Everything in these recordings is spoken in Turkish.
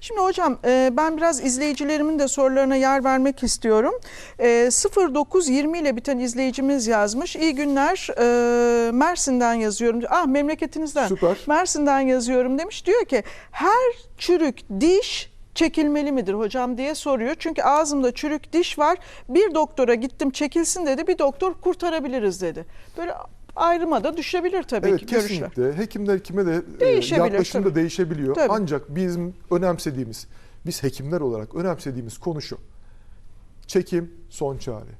Şimdi hocam e, ben biraz izleyicilerimin de sorularına yer vermek istiyorum. E, 0920 ile biten izleyicimiz yazmış. İyi günler e, Mersin'den yazıyorum. Ah memleketinizden. Süper. Mersin'den yazıyorum demiş. Diyor ki her çürük diş çekilmeli midir hocam diye soruyor. Çünkü ağzımda çürük diş var. Bir doktora gittim çekilsin dedi. Bir doktor kurtarabiliriz dedi. Böyle ayrıma da düşebilir tabii Evet ki görüşler. kesinlikle. Hekimler hekime de e, Değişebilir, yaklaşım da tabii. değişebiliyor. Tabii. Ancak bizim önemsediğimiz, biz hekimler olarak önemsediğimiz konu şu. Çekim son çare.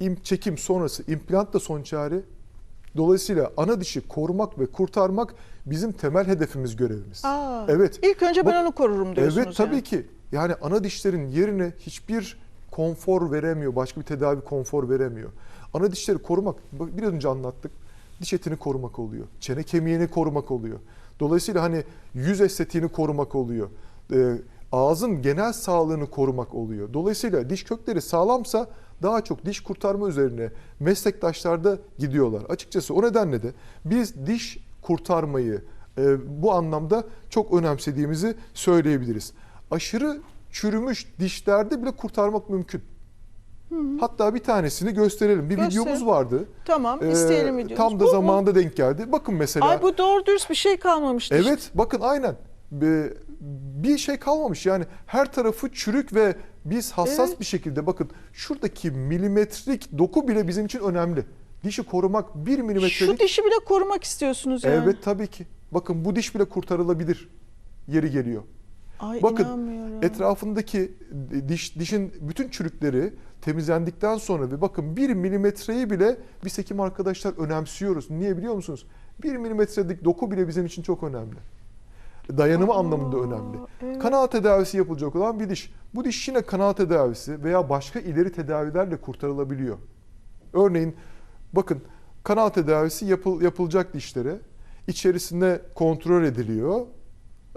İm, çekim sonrası implant da son çare. Dolayısıyla ana dişi korumak ve kurtarmak bizim temel hedefimiz, görevimiz. Aa, Evet. İlk önce ben onu korurum diyorsunuz. Evet tabii yani. ki. Yani ana dişlerin yerine hiçbir konfor veremiyor. Başka bir tedavi konfor veremiyor. Ana dişleri korumak, biraz önce anlattık. Diş etini korumak oluyor. Çene kemiğini korumak oluyor. Dolayısıyla hani yüz estetiğini korumak oluyor. Ee, ağzın genel sağlığını korumak oluyor. Dolayısıyla diş kökleri sağlamsa daha çok diş kurtarma üzerine meslektaşlarda gidiyorlar. Açıkçası o nedenle de biz diş kurtarmayı e, bu anlamda çok önemsediğimizi söyleyebiliriz. Aşırı çürümüş dişlerde bile kurtarmak mümkün. Hatta bir tanesini gösterelim. Bir Gösterin. videomuz vardı. Tamam Ee, isteyelim videomuzu. Tam da Bu mu? zamanında denk geldi. Bakın mesela. Ay bu doğru dürüst bir şey kalmamıştı. Evet bakın aynen. Ee, Bir şey kalmamış yani her tarafı çürük ve biz hassas Evet. bir şekilde bakın şuradaki milimetrik doku bile bizim için önemli. Dişi korumak bir milimetrelik. Şu dişi bile korumak istiyorsunuz yani. Evet tabii ki. Bakın bu diş bile kurtarılabilir. Yeri geliyor. Ay Bakın. Etrafındaki diş dişin bütün çürükleri temizlendikten sonra ve bakın bir milimetreyi bile biz hekim arkadaşlar önemsiyoruz. Niye biliyor musunuz? Bir milimetrelik doku bile bizim için çok önemli. Dayanımı Aa, anlamında önemli. evet. Kanal tedavisi yapılacak olan bir diş. Bu diş yine kanal tedavisi veya başka ileri tedavilerle kurtarılabiliyor. Örneğin bakın kanal tedavisi yapıl, yapılacak dişlere içerisinde kontrol ediliyor.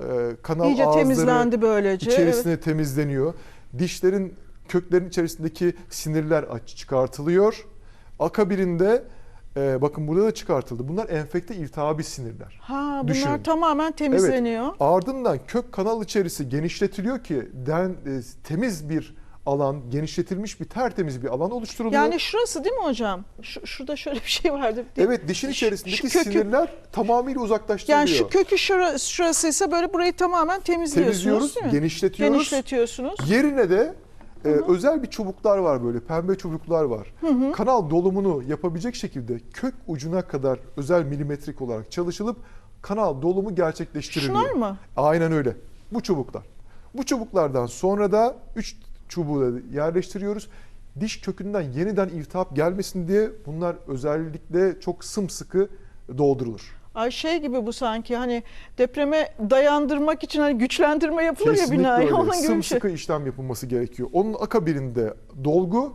Ee, kanal İyice ağızları temizlendi böylece. içerisine temizleniyor. Dişlerin köklerin içerisindeki sinirler aç çıkartılıyor. Akabirinde e, bakın burada da çıkartıldı. Bunlar enfekte iltihabi sinirler. Ha bunlar Düşünün. tamamen temizleniyor. Ardından kök kanal içerisi genişletiliyor ki den, e, temiz bir alan, genişletilmiş bir tertemiz bir alan oluşturuluyor. Yani şurası değil mi hocam? Şu, şurada şöyle bir şey vardı. evet dişin içerisindeki şu kökü- sinirler tamamıyla uzaklaştırılıyor. Yani şu kökü şura, şurasıysa böyle burayı tamamen temizliyorsunuz temizliyoruz, değil mi? genişletiyoruz. Genişletiyorsunuz. Yerine de e, özel bir çubuklar var böyle pembe çubuklar var. Kanal dolumunu yapabilecek şekilde kök ucuna kadar özel milimetrik olarak çalışılıp kanal dolumu gerçekleştiriliyor. Şunlar mı? Aynen öyle. Bu çubuklar. Bu çubuklardan sonra da 3 çubuğu da yerleştiriyoruz. Diş kökünden yeniden iltihap gelmesin diye bunlar özellikle çok sımsıkı doldurulur. Ay şey gibi bu sanki hani depreme dayandırmak için hani güçlendirme yapılır ya Kesinlikle binaya. öyle. Onun gibi bir şey. Sımsıkı işlem yapılması gerekiyor. Onun akabirinde dolgu,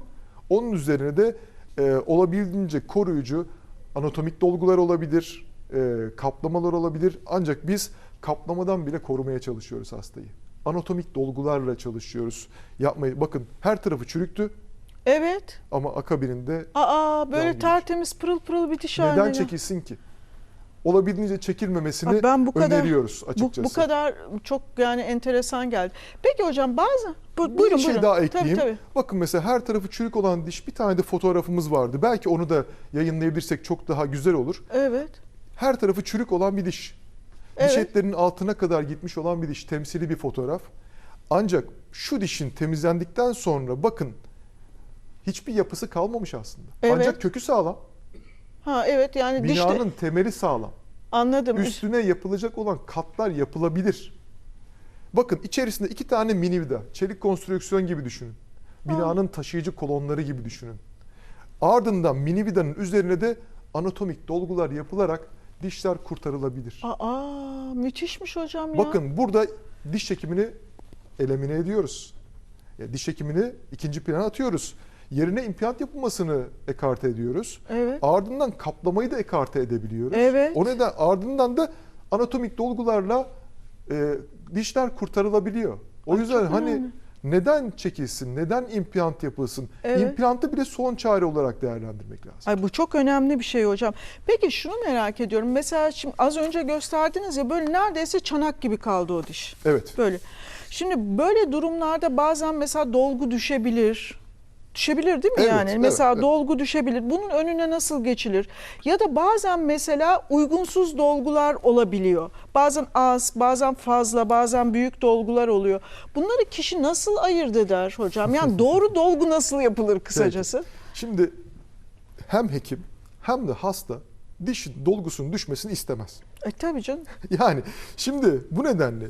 onun üzerine de e, olabildiğince koruyucu anatomik dolgular olabilir, e, kaplamalar olabilir. Ancak biz kaplamadan bile korumaya çalışıyoruz hastayı. Anatomik dolgularla çalışıyoruz. Yapmayı bakın her tarafı çürüktü Evet. ama akabirinde Aa böyle Yan tertemiz pırıl pırıl bir diş neden haline. çekilsin ki? Olabildiğince çekilmemesini ben bu kadar- öneriyoruz Bu, açıkçası. bu kadar çok yani enteresan geldi. Peki hocam bazı bu, Bir buyurun şey buyurun. daha Tabii, ekleyeyim. tabii. Bakın mesela her tarafı çürük olan diş bir tane de fotoğrafımız vardı. Belki onu da yayınlayabilirsek çok daha güzel olur. Evet. Her tarafı çürük olan bir diş. Diş Evet. etlerinin altına kadar gitmiş olan bir diş. Temsili bir fotoğraf. Ancak şu dişin temizlendikten sonra bakın hiçbir yapısı kalmamış aslında. Evet. Ancak kökü sağlam. Ha evet yani dişte Binanın temeli sağlam. anladım. Üstüne yapılacak olan katlar yapılabilir. Bakın içerisinde iki tane mini vida, çelik konstrüksiyon gibi düşünün. Binanın taşıyıcı kolonları gibi düşünün. Ardından mini vidanın üzerine de anatomik dolgular yapılarak dişler kurtarılabilir. Aa müthişmiş hocam ya. Bakın burada diş çekimini elimine ediyoruz. Ya diş çekimini ikinci plana atıyoruz. Yerine implant yapılmasını ekarte ediyoruz. Evet. Ardından kaplamayı da ekarte edebiliyoruz. Evet. O neden ardından da anatomik dolgularla e, dişler kurtarılabiliyor. O Ay, yüzden hani önemli. Neden çekilsin? Neden implant yapılsın? Evet. İmplantı bile son çare olarak değerlendirmek lazım. Ay bu çok önemli bir şey hocam. Peki şunu merak ediyorum. Mesela şimdi az önce gösterdiniz ya böyle neredeyse çanak gibi kaldı o diş. Evet. Böyle. Şimdi böyle durumlarda bazen mesela dolgu düşebilir. Düşebilir değil mi Evet, yani? evet, mesela evet. dolgu düşebilir. Bunun önüne nasıl geçilir? Ya da bazen mesela uygunsuz dolgular olabiliyor. Bazen az, bazen fazla, bazen büyük dolgular oluyor. Bunları kişi nasıl ayırt eder hocam? Yani doğru dolgu nasıl yapılır kısacası? Şimdi hem hekim hem de hasta diş dolgusunun düşmesini istemez. E tabii canım. Yani şimdi bu nedenle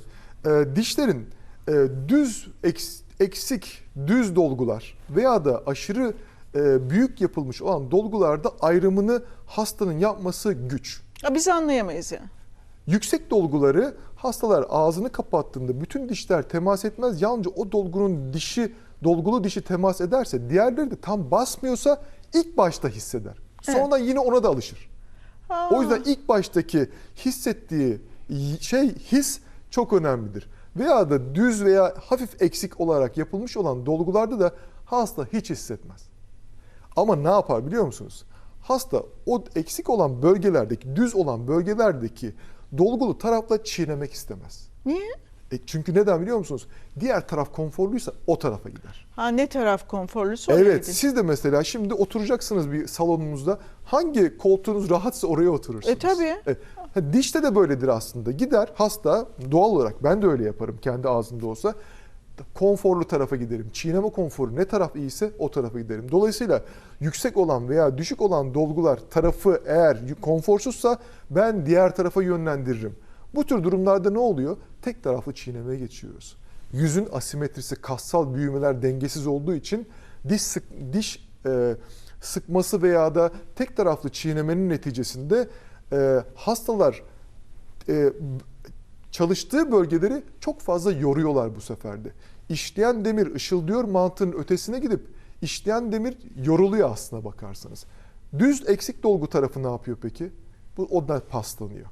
e, dişlerin e, düz eks- eksik düz dolgular veya da aşırı e, büyük yapılmış olan dolgularda ayrımını hastanın yapması güç. Ya biz anlayamayız yani. Yüksek dolguları hastalar ağzını kapattığında bütün dişler temas etmez. Yalnızca o dolgunun dişi dolgulu dişi temas ederse diğerleri de tam basmıyorsa ilk başta hisseder. Sonradan yine ona da alışır. Ha. O yüzden ilk baştaki hissettiği şey his çok önemlidir. Veya da düz veya hafif eksik olarak yapılmış olan dolgularda da hasta hiç hissetmez. Ama ne yapar biliyor musunuz? Hasta o eksik olan bölgelerdeki, düz olan bölgelerdeki dolgulu tarafla çiğnemek istemez. Niye? E çünkü neden biliyor musunuz? Diğer taraf konforluysa o tarafa gider. Ha ne taraf konforluysa oraya Evet, gidin. siz de mesela şimdi oturacaksınız bir salonunuzda. Hangi koltuğunuz rahatsa oraya oturursunuz. E, tabii. Ha, Dişte de böyledir aslında. Gider hasta doğal olarak ben de öyle yaparım kendi ağzımda olsa. Konforlu tarafa giderim. Çiğneme konforu ne taraf iyiyse o tarafa giderim. Dolayısıyla yüksek olan veya düşük olan dolgular tarafı eğer konforsuzsa ben diğer tarafa yönlendiririm. Bu tür durumlarda ne oluyor? Tek taraflı çiğnemeye geçiyoruz. Yüzün asimetrisi, kassal büyümeler dengesiz olduğu için diş sık, diş e, sıkması veya da tek taraflı çiğnemenin neticesinde e, hastalar e, çalıştığı bölgeleri çok fazla yoruyorlar bu seferde. İşleyen demir ışıldıyor mantığın ötesine gidip işleyen demir yoruluyor aslına bakarsanız. Düz eksik dolgu tarafı ne yapıyor peki? Bu ondan paslanıyor.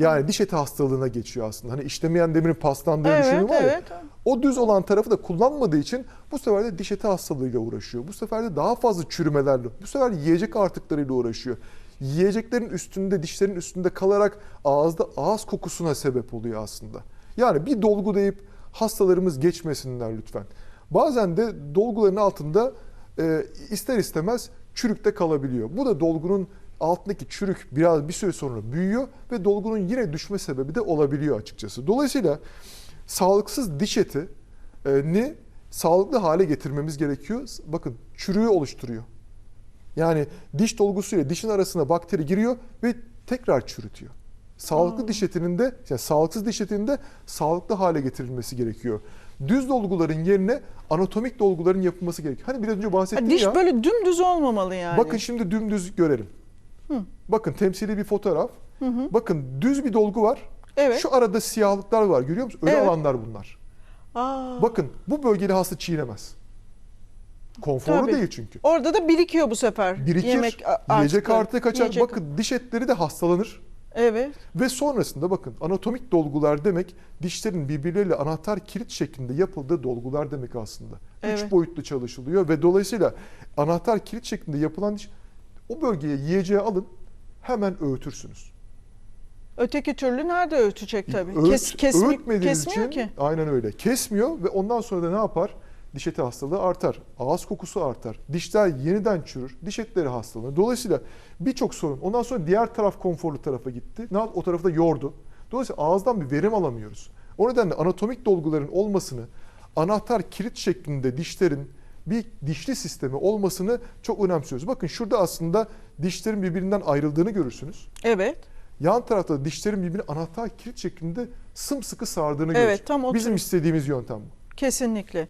Yani diş eti hastalığına geçiyor aslında. Hani işlemeyen demirin paslandığı Evet, düşünümü var ya. evet. O düz olan tarafı da kullanmadığı için bu sefer de diş eti hastalığıyla uğraşıyor. Bu sefer de daha fazla çürümelerle, bu sefer yiyecek artıklarıyla uğraşıyor. Yiyeceklerin üstünde, dişlerin üstünde kalarak ağızda ağız kokusuna sebep oluyor aslında. Yani bir dolgu deyip hastalarımız geçmesinler lütfen. Bazen de dolguların altında e, ister istemez çürük de kalabiliyor. Bu da dolgunun altındaki çürük biraz bir süre sonra büyüyor ve dolgunun yine düşme sebebi de olabiliyor açıkçası. Dolayısıyla sağlıksız diş eti e, ni sağlıklı hale getirmemiz gerekiyor. Bakın çürüğü oluşturuyor. Yani diş dolgusuyla dişin arasına bakteri giriyor ve tekrar çürütüyor. Sağlıklı diş etinin de, yani sağlıksız diş etinin de sağlıklı hale getirilmesi gerekiyor. Düz dolguların yerine anatomik dolguların yapılması gerekiyor. Hani biraz önce Ha, bahsettim diş ya. böyle dümdüz olmamalı yani. Bakın şimdi dümdüz görelim. Bakın temsili bir fotoğraf. Bakın düz bir dolgu var. Evet. Şu arada siyahlıklar var görüyor musun? Ölü Evet. alanlar bunlar. Aa, Bakın bu bölgeli hasta çiğnemez. Konforlu Tabii. değil çünkü. orada da birikiyor bu sefer. Birikir, Yemek yiyecek artıkları. artı kaçar. Yiyecek- Bakın diş etleri de hastalanır. Evet. Ve sonrasında bakın anatomik dolgular demek dişlerin birbirleriyle anahtar kilit şeklinde yapıldığı dolgular demek aslında. Evet. Üç boyutlu çalışılıyor ve dolayısıyla anahtar kilit şeklinde yapılan diş o bölgeye yiyeceği alın hemen öğütürsünüz. Öteki türlü nerede ötecek tabii? Öğüt- Kes, kesmi- kesmiyor için ki. aynen öyle. Kesmiyor ve ondan sonra da ne yapar? Diş eti hastalığı artar. Ağız kokusu artar. Dişler yeniden çürür. Diş etleri hastalanır. Dolayısıyla birçok sorun. Ondan sonra diğer taraf konforlu tarafa gitti. Ne? O tarafı da yordu. Dolayısıyla ağızdan bir verim alamıyoruz. O nedenle anatomik dolguların olmasını, anahtar kilit şeklinde dişlerin bir dişli sistemi olmasını çok önemsiyoruz. Bakın şurada aslında dişlerin birbirinden ayrıldığını görürsünüz. Evet. Yan tarafta dişlerin birbirini anahtar kilit şeklinde sımsıkı sardığını Evet, görürsünüz. tam o Bizim istediğimiz yöntem bu. Kesinlikle.